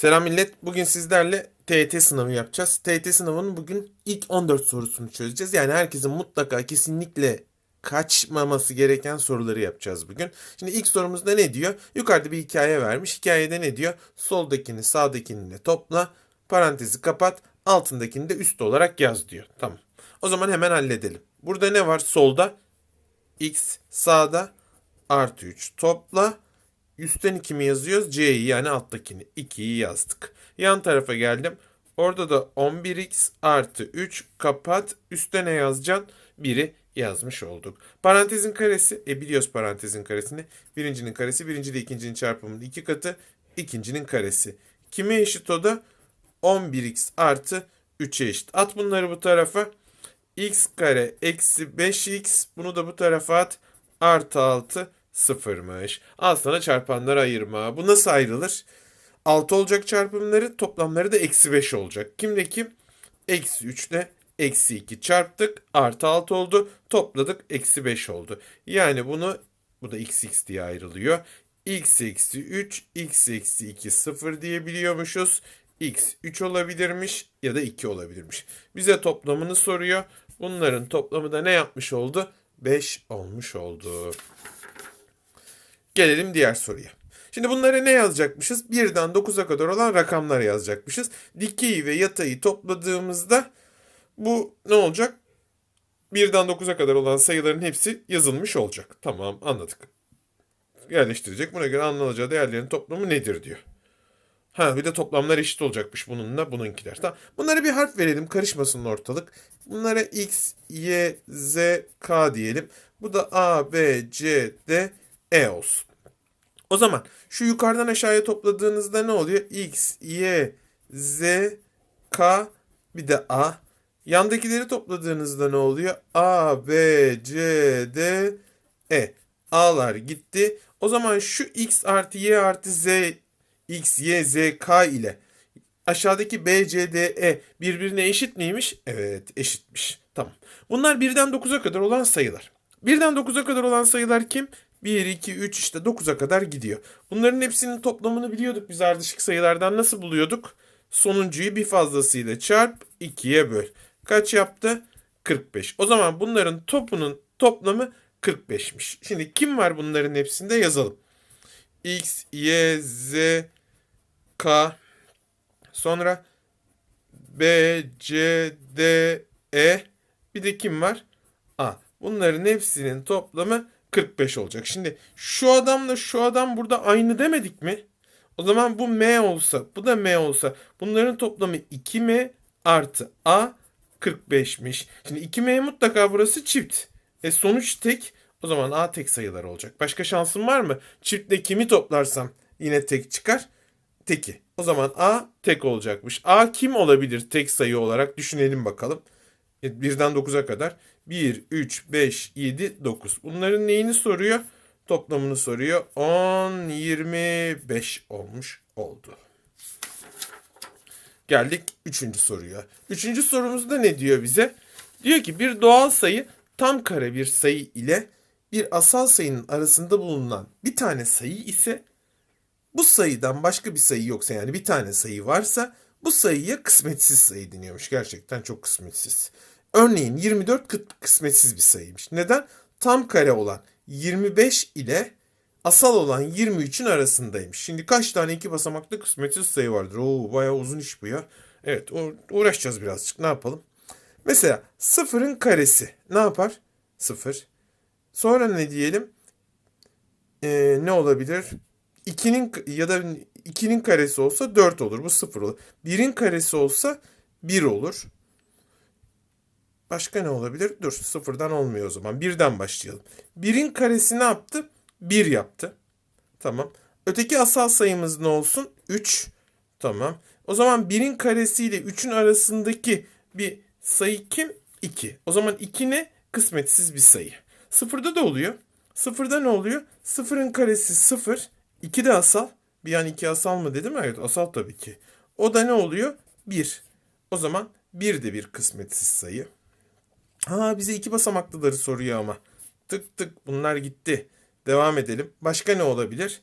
Selam millet. Bugün sizlerle TYT sınavı yapacağız. TYT sınavının bugün ilk 14 sorusunu çözeceğiz. Yani herkesin mutlaka kesinlikle kaçmaması gereken soruları yapacağız bugün. Şimdi ilk sorumuzda ne diyor? Yukarıda bir hikaye vermiş. Hikayede ne diyor? Soldakini sağdakini topla, parantezi kapat, altındakini de üst olarak yaz diyor. Tamam. O zaman hemen halledelim. Burada ne var? Solda x, sağda artı 3 topla. Üstten 2 mi yazıyoruz? C'yi yani alttakini. 2'yi yazdık. Yan tarafa geldim. Orada da 11x artı 3 kapat. Üstte ne yazacaksın? 1'i yazmış olduk. Parantezin karesi. E biliyoruz parantezin karesini. Birincinin karesi. Birinci de ikincinin çarpımının iki katı. ikincinin karesi. Kime eşit o da? 11x artı 3'e eşit. At bunları bu tarafa. x kare eksi 5x. Bunu da bu tarafa at. Artı 6 sıfırmış. Al sana çarpanları ayırma. Bu nasıl ayrılır? 6 olacak çarpımları toplamları da eksi 5 olacak. Kimle kim? Eksi 3 ile eksi 2 çarptık. Artı 6 oldu. Topladık. Eksi 5 oldu. Yani bunu bu da x x diye ayrılıyor. x eksi 3 x eksi 2 0 diyebiliyormuşuz. x 3 olabilirmiş ya da 2 olabilirmiş. Bize toplamını soruyor. Bunların toplamı da ne yapmış oldu? 5 olmuş oldu. Gelelim diğer soruya. Şimdi bunları ne yazacakmışız? 1'den 9'a kadar olan rakamlar yazacakmışız. Dikeyi ve yatayı topladığımızda bu ne olacak? 1'den 9'a kadar olan sayıların hepsi yazılmış olacak. Tamam anladık. Yerleştirecek. Buna göre anlanacağı değerlerin toplamı nedir diyor. Ha bir de toplamlar eşit olacakmış bununla bununkiler. Tamam. Bunlara bir harf verelim karışmasın ortalık. Bunlara x, y, z, k diyelim. Bu da a, b, c, d, e olsun. O zaman şu yukarıdan aşağıya topladığınızda ne oluyor? X, Y, Z, K bir de A. Yandakileri topladığınızda ne oluyor? A, B, C, D, E. A'lar gitti. O zaman şu X artı Y artı Z, X, Y, Z, K ile aşağıdaki B, C, D, E birbirine eşit miymiş? Evet eşitmiş. Tamam. Bunlar birden 9'a kadar olan sayılar. Birden 9'a kadar olan sayılar kim? 1, 2, 3 işte 9'a kadar gidiyor. Bunların hepsinin toplamını biliyorduk biz ardışık sayılardan. Nasıl buluyorduk? Sonuncuyu bir fazlasıyla çarp 2'ye böl. Kaç yaptı? 45. O zaman bunların topunun toplamı 45'miş. Şimdi kim var bunların hepsinde yazalım. X, Y, Z, K, sonra B, C, D, E. Bir de kim var? A. Bunların hepsinin toplamı 45 olacak. Şimdi şu adamla şu adam burada aynı demedik mi? O zaman bu M olsa, bu da M olsa bunların toplamı 2M artı A 45'miş. Şimdi 2M mutlaka burası çift. E sonuç tek. O zaman A tek sayılar olacak. Başka şansım var mı? Çiftle kimi toplarsam yine tek çıkar. Teki. O zaman A tek olacakmış. A kim olabilir tek sayı olarak düşünelim bakalım. E, birden 9'a kadar. 1, 3, 5, 7, 9. Bunların neyini soruyor? Toplamını soruyor. 10, 25 olmuş oldu. Geldik üçüncü soruya. Üçüncü sorumuzda ne diyor bize? Diyor ki bir doğal sayı tam kare bir sayı ile bir asal sayının arasında bulunan bir tane sayı ise bu sayıdan başka bir sayı yoksa yani bir tane sayı varsa bu sayıya kısmetsiz sayı deniyormuş. Gerçekten çok kısmetsiz. Örneğin 24 kısmetsiz bir sayıymış. Neden? Tam kare olan 25 ile asal olan 23'ün arasındaymış. Şimdi kaç tane iki basamaklı kısmetsiz sayı vardır? Oo bayağı uzun iş bu ya. Evet uğraşacağız birazcık. Ne yapalım? Mesela sıfırın karesi ne yapar? Sıfır. Sonra ne diyelim? Ee, ne olabilir? 2'nin ya da 2'nin karesi olsa 4 olur. Bu 0 olur. 1'in karesi olsa 1 olur. Başka ne olabilir? Dur sıfırdan olmuyor o zaman. Birden başlayalım. Birin karesi ne yaptı? Bir yaptı. Tamam. Öteki asal sayımız ne olsun? 3. Tamam. O zaman birin karesiyle 3'ün arasındaki bir sayı kim? 2. O zaman 2 ne? Kısmetsiz bir sayı. Sıfırda da oluyor. Sıfırda ne oluyor? Sıfırın karesi 0. 2 de asal. Bir an 2 asal mı dedim? Evet asal tabii ki. O da ne oluyor? 1. O zaman 1 de bir kısmetsiz sayı. Ha bize iki basamaklıları soruyor ama. Tık tık bunlar gitti. Devam edelim. Başka ne olabilir?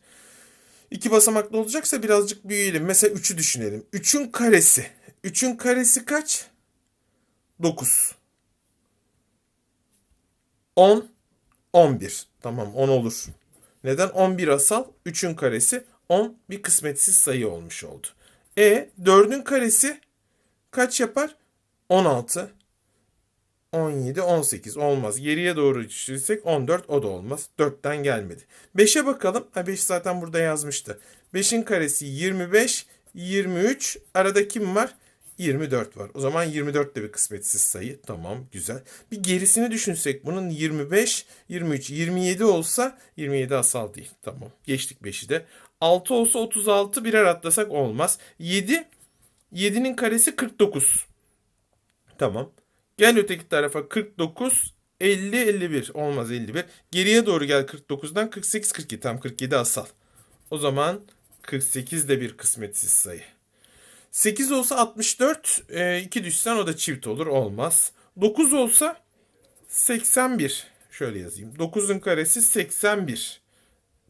İki basamaklı olacaksa birazcık büyüyelim. Mesela 3'ü düşünelim. 3'ün karesi. 3'ün karesi kaç? 9. 10. 11. Tamam 10 olur. Neden? 11 asal. 3'ün karesi 10 bir kısmetsiz sayı olmuş oldu. E 4'ün karesi kaç yapar? 16. 17, 18 olmaz. Geriye doğru düşünürsek 14 o da olmaz. 4'ten gelmedi. 5'e bakalım. Ha 5 zaten burada yazmıştı. 5'in karesi 25, 23. Arada kim var? 24 var. O zaman 24 de bir kısmetsiz sayı. Tamam güzel. Bir gerisini düşünsek bunun 25, 23, 27 olsa 27 asal değil. Tamam. Geçtik 5'i de. 6 olsa 36 birer atlasak olmaz. 7, 7'nin karesi 49. Tamam. Gel öteki tarafa 49, 50, 51. Olmaz 51. Geriye doğru gel 49'dan 48, 47. Tam 47 asal. O zaman 48 de bir kısmetsiz sayı. 8 olsa 64. 2 düşsen o da çift olur. Olmaz. 9 olsa 81. Şöyle yazayım. 9'un karesi 81.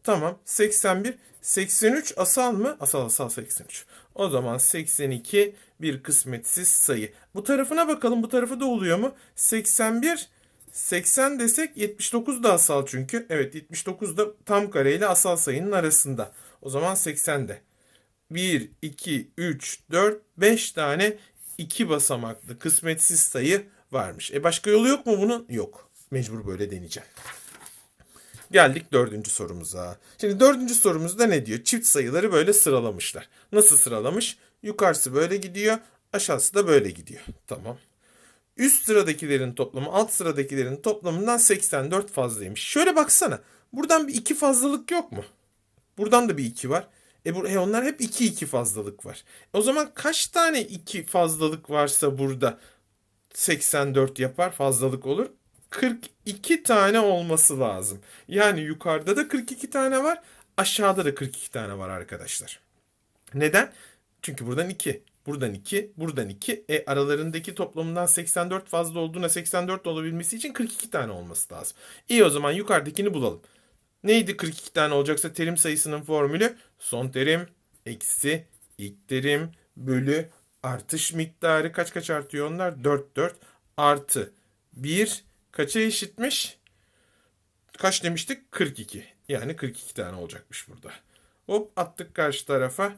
Tamam. 81. 83 asal mı? Asal asal 83. O zaman 82 bir kısmetsiz sayı. Bu tarafına bakalım. Bu tarafı da oluyor mu? 81 80 desek 79 da asal çünkü. Evet 79 da tam kare ile asal sayının arasında. O zaman 80 de. 1, 2, 3, 4, 5 tane iki basamaklı kısmetsiz sayı varmış. E başka yolu yok mu bunun? Yok. Mecbur böyle deneyeceğim. Geldik dördüncü sorumuza. Şimdi dördüncü sorumuzda ne diyor? Çift sayıları böyle sıralamışlar. Nasıl sıralamış? Yukarısı böyle gidiyor, aşağısı da böyle gidiyor. Tamam. Üst sıradakilerin toplamı alt sıradakilerin toplamından 84 fazlaymış. Şöyle baksana. Buradan bir iki fazlalık yok mu? Buradan da bir iki var. E, bu, e onlar hep iki iki fazlalık var. O zaman kaç tane iki fazlalık varsa burada 84 yapar fazlalık olur? 42 tane olması lazım. Yani yukarıda da 42 tane var, aşağıda da 42 tane var arkadaşlar. Neden? Çünkü buradan 2, buradan 2, buradan 2. E aralarındaki toplamından 84 fazla olduğuna 84 olabilmesi için 42 tane olması lazım. İyi o zaman yukarıdakini bulalım. Neydi 42 tane olacaksa terim sayısının formülü? Son terim eksi ilk terim bölü artış miktarı kaç kaç artıyor onlar? 4 4 artı 1 kaça eşitmiş? Kaç demiştik? 42. Yani 42 tane olacakmış burada. Hop attık karşı tarafa.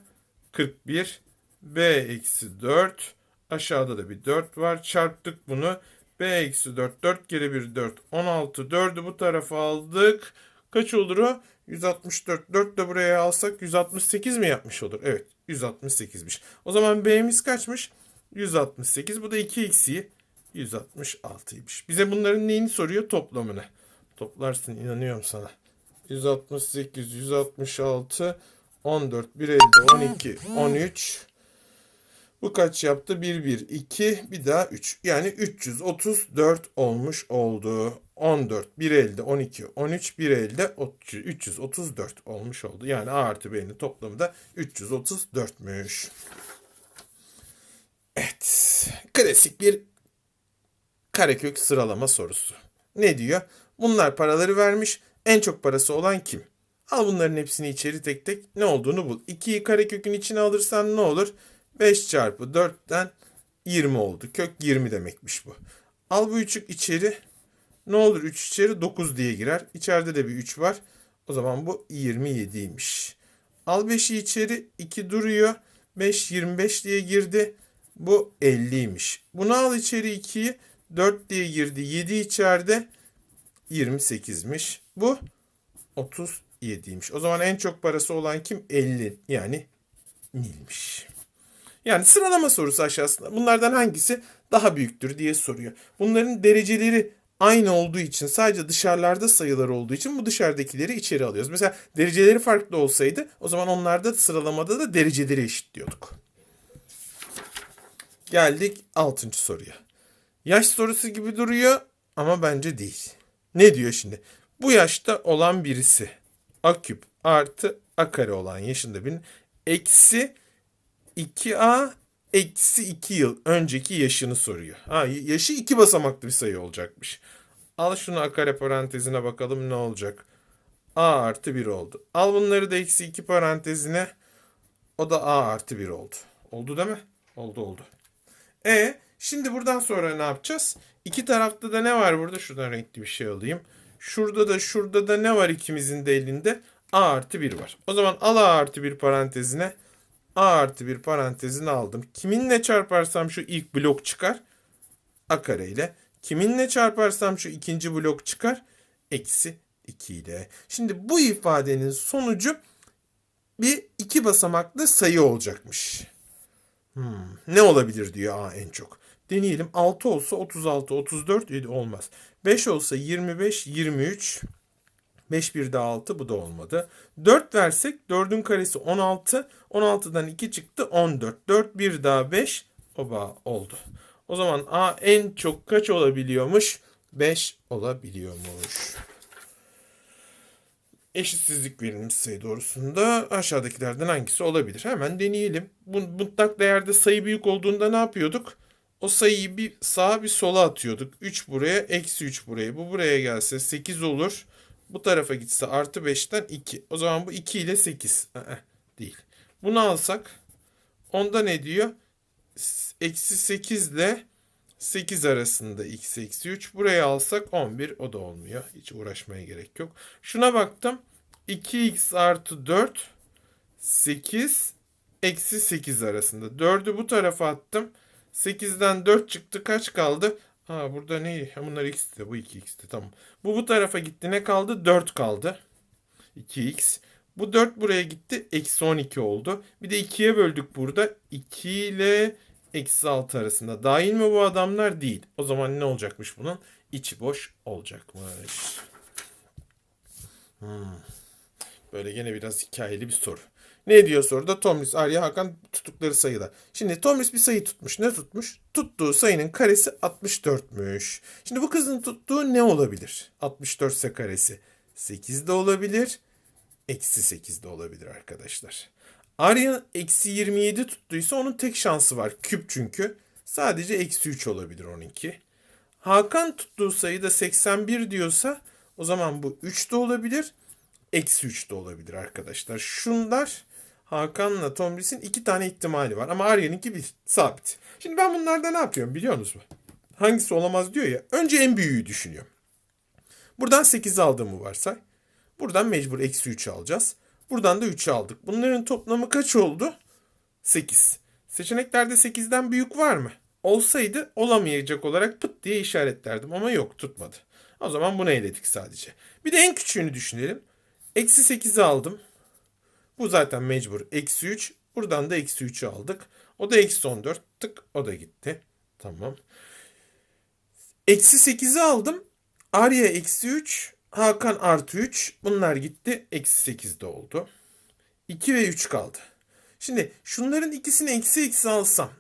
41 b eksi 4 aşağıda da bir 4 var. Çarptık bunu. b eksi 4 4 kere 1 4 16 4'ü bu tarafa aldık. Kaç olur o? 164. 4 de buraya alsak 168 mi yapmış olur? Evet 168'miş. O zaman B'miz kaçmış? 168. Bu da 2 eksiği 166'ymış. Bize bunların neyini soruyor? Toplamını. Toplarsın inanıyorum sana. 168, 166, 14, 1 elde 12, 13. Bu kaç yaptı? 1, 1, 2, bir daha 3. Yani 334 olmuş oldu. 14, 1 elde 12, 13, 1 elde 334 olmuş oldu. Yani A artı B'nin toplamı da 334'müş. Evet. Klasik bir karekök sıralama sorusu. Ne diyor? Bunlar paraları vermiş. En çok parası olan kim? Al bunların hepsini içeri tek tek ne olduğunu bul. 2'yi karekökün içine alırsan ne olur? 5 çarpı 4'ten 20 oldu. Kök 20 demekmiş bu. Al bu 3'ü içeri. Ne olur 3 içeri 9 diye girer. İçeride de bir 3 var. O zaman bu 27'ymiş. Al 5'i içeri 2 duruyor. 5 25 diye girdi. Bu 50'ymiş. Bunu al içeri 2'yi 4 diye girdi. 7 içeride 28'miş. Bu 37'ymiş. O zaman en çok parası olan kim? 50. Yani Nil'miş. Yani sıralama sorusu aşağısında. Bunlardan hangisi daha büyüktür diye soruyor. Bunların dereceleri aynı olduğu için sadece dışarılarda sayılar olduğu için bu dışarıdakileri içeri alıyoruz. Mesela dereceleri farklı olsaydı o zaman onlarda sıralamada da dereceleri eşitliyorduk. Geldik 6. soruya. Yaş sorusu gibi duruyor ama bence değil. Ne diyor şimdi? Bu yaşta olan birisi a küp artı a kare olan yaşında birinin eksi 2a eksi 2 yıl önceki yaşını soruyor. Ha, yaşı iki basamaklı bir sayı olacakmış. Al şunu a kare parantezine bakalım ne olacak. A artı 1 oldu. Al bunları da eksi 2 parantezine. O da A artı 1 oldu. Oldu değil mi? Oldu oldu. E şimdi buradan sonra ne yapacağız? İki tarafta da ne var burada? Şuradan renkli bir şey alayım. Şurada da şurada da ne var ikimizin de elinde? A artı 1 var. O zaman al A artı 1 parantezine. A artı 1 parantezini aldım. Kiminle çarparsam şu ilk blok çıkar? A kare ile. Kiminle çarparsam şu ikinci blok çıkar? Eksi 2 ile. Şimdi bu ifadenin sonucu bir iki basamaklı sayı olacakmış. Hmm, ne olabilir diyor A en çok. Deneyelim. 6 olsa 36, 34 7 olmaz. 5 olsa 25, 23. 5 bir de 6 bu da olmadı. 4 versek 4'ün karesi 16. 16'dan 2 çıktı 14. 4 bir daha 5 oba oldu. O zaman A en çok kaç olabiliyormuş? 5 olabiliyormuş. Eşitsizlik verilmiş sayı doğrusunda aşağıdakilerden hangisi olabilir? Hemen deneyelim. Bu mutlak değerde sayı büyük olduğunda ne yapıyorduk? O sayıyı bir sağa bir sola atıyorduk. 3 buraya, eksi 3 buraya. Bu buraya gelse 8 olur. Bu tarafa gitse artı 5'ten 2. O zaman bu 2 ile 8. Aa, değil. Bunu alsak onda ne diyor? Eksi 8 ile 8 arasında x eksi 3. Buraya alsak 11 o da olmuyor. Hiç uğraşmaya gerek yok. Şuna baktım. 2x artı 4 8 eksi 8 arasında. 4'ü bu tarafa attım. 8'den 4 çıktı. Kaç kaldı? Ha burada ne? Ha, bunlar x'ti. Bu 2x'ti. Tamam. Bu bu tarafa gitti. Ne kaldı? 4 kaldı. 2x. Bu 4 buraya gitti. Eksi 12 oldu. Bir de 2'ye böldük burada. 2 ile eksi 6 arasında. Dahil mi bu adamlar? Değil. O zaman ne olacakmış bunun? İçi boş olacakmış. Hmm. Böyle gene biraz hikayeli bir soru. Ne diyor soruda? Tomris, Arya, Hakan tuttukları sayılar. Şimdi Tomris bir sayı tutmuş. Ne tutmuş? Tuttuğu sayının karesi 64'müş. Şimdi bu kızın tuttuğu ne olabilir? 64 ise karesi 8 de olabilir. Eksi 8 de olabilir arkadaşlar. Arya eksi 27 tuttuysa onun tek şansı var. Küp çünkü. Sadece eksi 3 olabilir onunki. Hakan tuttuğu sayıda 81 diyorsa o zaman bu 3 de olabilir. Eksi 3 de olabilir arkadaşlar. Şunlar Hakan'la Tomris'in iki tane ihtimali var. Ama Arya'nınki bir sabit. Şimdi ben bunlarda ne yapıyorum biliyor musunuz? Hangisi olamaz diyor ya. Önce en büyüğü düşünüyorum. Buradan 8'i aldığımı varsay. Buradan mecbur eksi 3'ü alacağız. Buradan da 3'ü aldık. Bunların toplamı kaç oldu? 8. Seçeneklerde 8'den büyük var mı? Olsaydı olamayacak olarak pıt diye işaretlerdim ama yok tutmadı. O zaman bunu eledik sadece. Bir de en küçüğünü düşünelim. Eksi 8'i aldım. Bu zaten mecbur. Eksi 3. Buradan da eksi 3'ü aldık. O da eksi 14. Tık o da gitti. Tamam. Eksi 8'i aldım. Arya eksi 3. Hakan artı 3. Bunlar gitti. Eksi 8 de oldu. 2 ve 3 kaldı. Şimdi şunların ikisini eksi eksi alsam.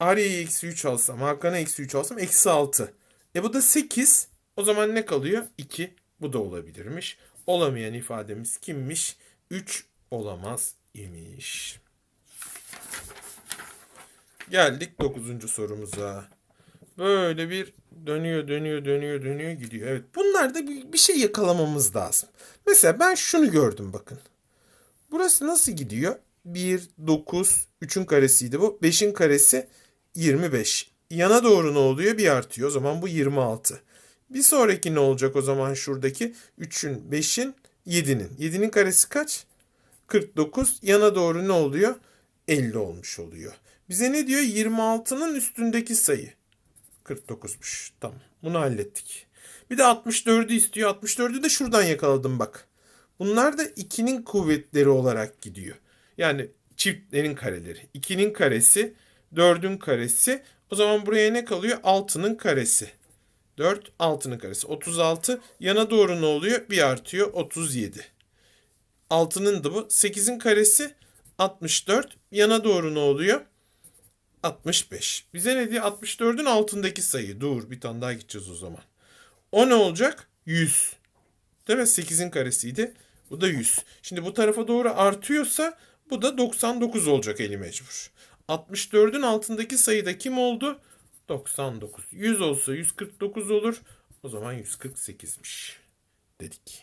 Arya'yı eksi 3 alsam. Hakan'a eksi 3 alsam. Eksi 6. E bu da 8. O zaman ne kalıyor? 2. Bu da olabilirmiş. Olamayan ifademiz kimmiş? 3 olamaz imiş. Geldik 9. sorumuza. Böyle bir dönüyor, dönüyor, dönüyor, dönüyor gidiyor. Evet. Bunlarda bir, şey yakalamamız lazım. Mesela ben şunu gördüm bakın. Burası nasıl gidiyor? 1, 9, 3'ün karesiydi bu. 5'in karesi 25. Yana doğru ne oluyor? Bir artıyor. O zaman bu 26. Bir sonraki ne olacak o zaman şuradaki? 3'ün, 5'in, 7'nin. 7'nin karesi kaç? 49. Yana doğru ne oluyor? 50 olmuş oluyor. Bize ne diyor? 26'nın üstündeki sayı. 49'muş. Tamam. Bunu hallettik. Bir de 64'ü istiyor. 64'ü de şuradan yakaladım bak. Bunlar da 2'nin kuvvetleri olarak gidiyor. Yani çiftlerin kareleri. 2'nin karesi, 4'ün karesi. O zaman buraya ne kalıyor? 6'nın karesi. 4, 6'nın karesi. 36. Yana doğru ne oluyor? Bir artıyor. 37. 6'nın da bu. 8'in karesi 64. Yana doğru ne oluyor? 65. Bize ne diyor? 64'ün altındaki sayı. Dur bir tane daha gideceğiz o zaman. O ne olacak? 100. Değil mi? 8'in karesiydi. Bu da 100. Şimdi bu tarafa doğru artıyorsa bu da 99 olacak eli mecbur. 64'ün altındaki sayıda kim oldu? 99. 100 olsa 149 olur. O zaman 148'miş dedik.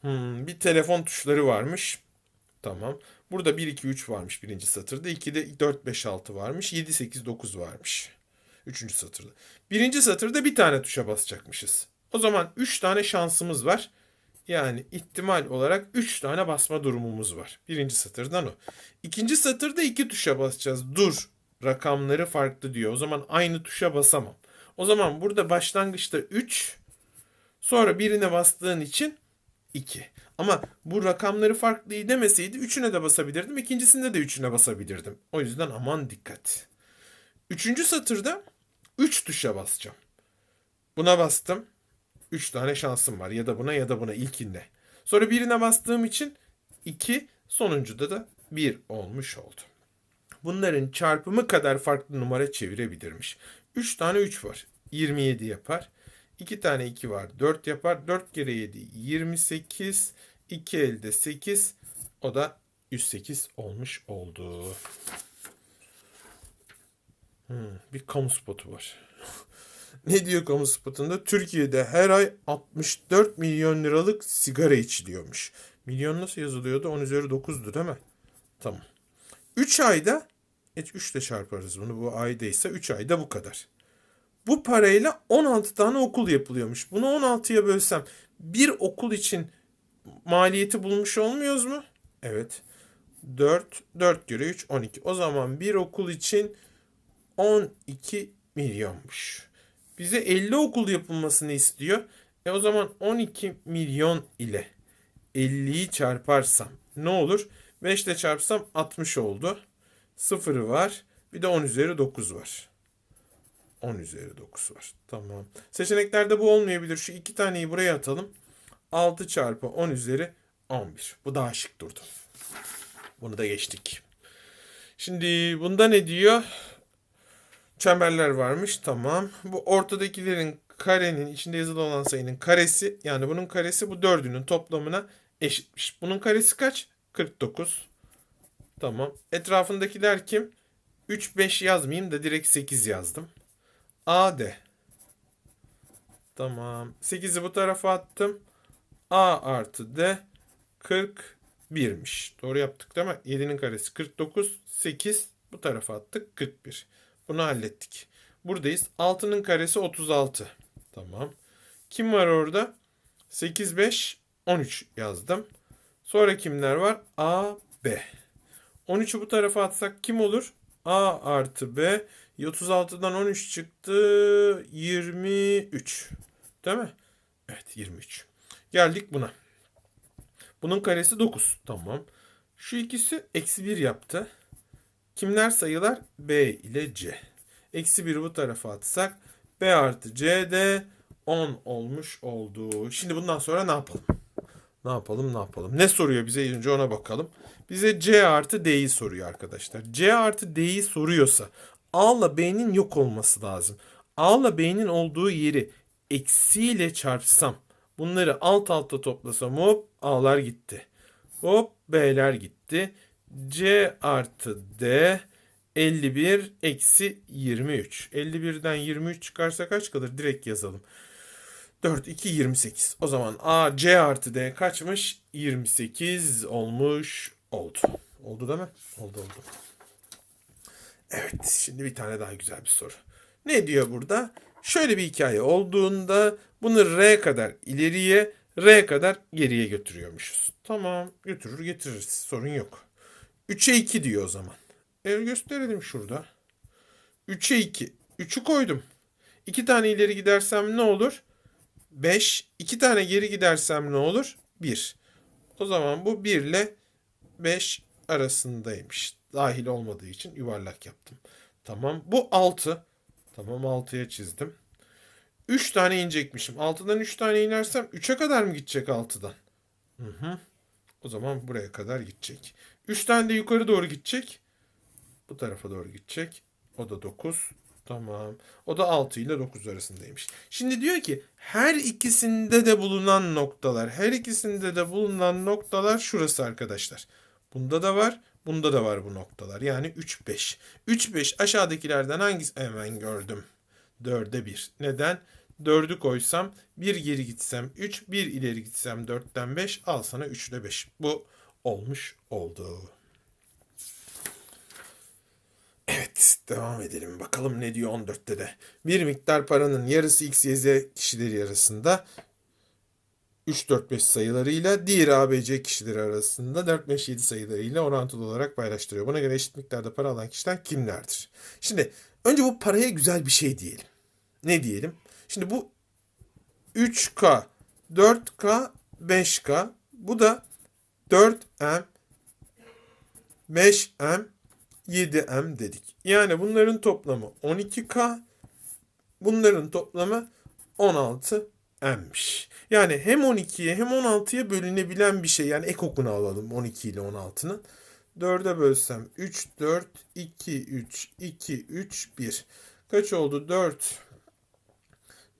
Hmm, bir telefon tuşları varmış. Tamam. Burada 1, 2, 3 varmış birinci satırda. 2'de 4, 5, 6 varmış. 7, 8, 9 varmış. Üçüncü satırda. Birinci satırda bir tane tuşa basacakmışız. O zaman 3 tane şansımız var. Yani ihtimal olarak 3 tane basma durumumuz var. Birinci satırdan o. İkinci satırda 2 tuşa basacağız. Dur. Rakamları farklı diyor. O zaman aynı tuşa basamam. O zaman burada başlangıçta 3 sonra birine bastığın için 2. Ama bu rakamları farklı demeseydi üçüne de basabilirdim. İkincisinde de üçüne basabilirdim. O yüzden aman dikkat. Üçüncü satırda 3 tuşa basacağım. Buna bastım. 3 tane şansım var. Ya da buna ya da buna ilkinde. Sonra birine bastığım için 2. Sonuncuda da 1 olmuş oldu. Bunların çarpımı kadar farklı numara çevirebilirmiş. 3 tane 3 var. 27 yapar. 2 tane 2 var. 4 yapar. 4 kere 7 28. 2 elde 8. O da 108 olmuş oldu. Hmm, bir kamu spotu var. Ne diyor kamu spotunda? Türkiye'de her ay 64 milyon liralık sigara içiliyormuş. Milyon nasıl yazılıyordu? 10 üzeri 9'du değil mi? Tamam. 3 ayda 3 ile çarparız bunu. Bu aydaysa 3 ayda bu kadar. Bu parayla 16 tane okul yapılıyormuş. Bunu 16'ya bölsem bir okul için maliyeti bulmuş olmuyoruz mu? Evet. 4, 4 göre 3, 12. O zaman bir okul için 12 milyonmuş. Bize 50 okul yapılmasını istiyor. E o zaman 12 milyon ile 50'yi çarparsam ne olur? 5 ile çarpsam 60 oldu. Sıfırı var. Bir de 10 üzeri 9 var. 10 üzeri 9 var. Tamam. Seçeneklerde bu olmayabilir. Şu iki taneyi buraya atalım. 6 çarpı 10 üzeri 11. Bu daha şık durdu. Bunu da geçtik. Şimdi bunda ne diyor? Çemberler varmış. Tamam. Bu ortadakilerin karenin içinde yazılı olan sayının karesi yani bunun karesi bu dördünün toplamına eşitmiş. Bunun karesi kaç? 49. Tamam. Etrafındakiler kim? 3, 5 yazmayayım da direkt 8 yazdım. A de. Tamam. 8'i bu tarafa attım. A artı D 41'miş. Doğru yaptık değil mi? 7'nin karesi 49. 8 bu tarafa attık 41. Bunu hallettik. Buradayız. 6'nın karesi 36. Tamam. Kim var orada? 8, 5, 13 yazdım. Sonra kimler var? A, B. 13'ü bu tarafa atsak kim olur? A artı B. 36'dan 13 çıktı. 23. Değil mi? Evet 23. Geldik buna. Bunun karesi 9. Tamam. Şu ikisi eksi 1 yaptı. Kimler sayılar? B ile C. Eksi 1'i bu tarafa atsak B artı C de 10 olmuş oldu. Şimdi bundan sonra ne yapalım? Ne yapalım ne yapalım? Ne soruyor bize önce ona bakalım. Bize C artı D'yi soruyor arkadaşlar. C artı D'yi soruyorsa A ile B'nin yok olması lazım. A ile B'nin olduğu yeri eksiyle çarpsam bunları alt alta toplasam hop A'lar gitti. Hop B'ler gitti. C artı D 51 eksi 23. 51'den 23 çıkarsa kaç kalır? Direkt yazalım. 4, 2, 28. O zaman A, C artı D kaçmış? 28 olmuş oldu. Oldu değil mi? Oldu oldu. Evet şimdi bir tane daha güzel bir soru. Ne diyor burada? Şöyle bir hikaye olduğunda bunu R kadar ileriye, R kadar geriye götürüyormuşuz. Tamam götürür getiririz sorun yok. 3'e 2 diyor o zaman. E gösterelim şurada. 3'e 2. 3'ü koydum. 2 tane ileri gidersem ne olur? 5. 2 tane geri gidersem ne olur? 1. O zaman bu 1 ile 5 arasındaymış. Dahil olmadığı için yuvarlak yaptım. Tamam. Bu 6. Tamam 6'ya çizdim. 3 tane inecekmişim. 6'dan 3 tane inersem 3'e kadar mı gidecek 6'dan? Hı hı. O zaman buraya kadar gidecek. 3 tane de yukarı doğru gidecek. Bu tarafa doğru gidecek. O da 9. Tamam. O da 6 ile 9 arasındaymış. Şimdi diyor ki her ikisinde de bulunan noktalar, her ikisinde de bulunan noktalar şurası arkadaşlar. Bunda da var, bunda da var bu noktalar. Yani 3 5. 3 5 aşağıdakilerden hangisi hemen gördüm. 4'e 1. Neden? 4'ü koysam 1 geri gitsem 3, 1 ileri gitsem 4'ten 5 al sana 3 ile 5. Bu olmuş oldu. Evet devam edelim. Bakalım ne diyor 14'te de. Bir miktar paranın yarısı x, y, z kişileri arasında 3, 4, 5 sayılarıyla diğer ABC kişileri arasında 4, 5, 7 sayılarıyla orantılı olarak paylaştırıyor. Buna göre eşit miktarda para alan kişiler kimlerdir? Şimdi önce bu paraya güzel bir şey diyelim. Ne diyelim? Şimdi bu 3K, 4K, 5K. Bu da 4M, 5M, 7M dedik. Yani bunların toplamı 12K, bunların toplamı 16M'miş. Yani hem 12'ye hem 16'ya bölünebilen bir şey. Yani ek okunu alalım 12 ile 16'nın. 4'e bölsem 3, 4, 2, 3, 2, 3, 1. Kaç oldu? 4.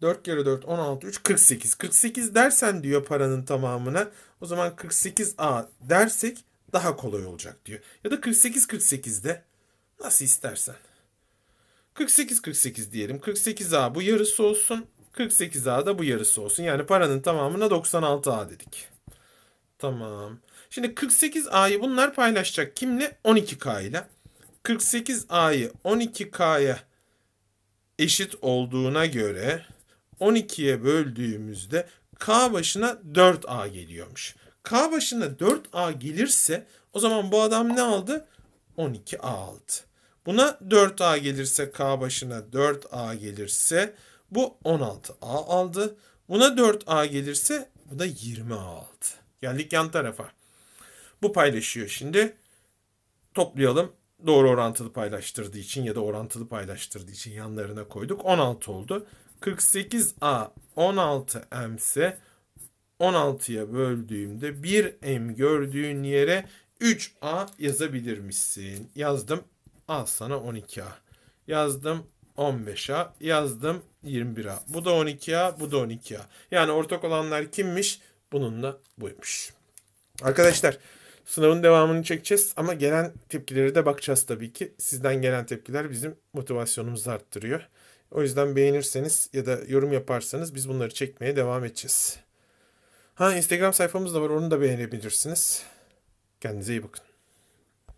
4 kere 4, 16, 3, 48. 48 dersen diyor paranın tamamına. O zaman 48A dersek daha kolay olacak diyor. Ya da 48, 48 de nasıl istersen. 48, 48 diyelim. 48A bu yarısı olsun. 48A da bu yarısı olsun. Yani paranın tamamına 96A dedik. Tamam. Şimdi 48A'yı bunlar paylaşacak. Kimle? 12K ile. 48A'yı 12K'ya eşit olduğuna göre 12'ye böldüğümüzde K başına 4A geliyormuş. K başına 4A gelirse o zaman bu adam ne aldı? 12A aldı. Buna 4A gelirse K başına 4A gelirse bu 16A aldı. Buna 4A gelirse bu da 20A aldı. Geldik yan tarafa. Bu paylaşıyor şimdi. Toplayalım. Doğru orantılı paylaştırdığı için ya da orantılı paylaştırdığı için yanlarına koyduk. 16 oldu. 48A 16M ise 16'ya böldüğümde 1M gördüğün yere 3A yazabilirmişsin. Yazdım. Al sana 12A. Yazdım 15A. Yazdım 21A. Bu da 12A. Bu da 12A. Yani ortak olanlar kimmiş? Bununla buymuş. Arkadaşlar sınavın devamını çekeceğiz ama gelen tepkileri de bakacağız tabii ki. Sizden gelen tepkiler bizim motivasyonumuzu arttırıyor. O yüzden beğenirseniz ya da yorum yaparsanız biz bunları çekmeye devam edeceğiz. Ha Instagram sayfamız da var onu da beğenebilirsiniz. Kendinize iyi bakın.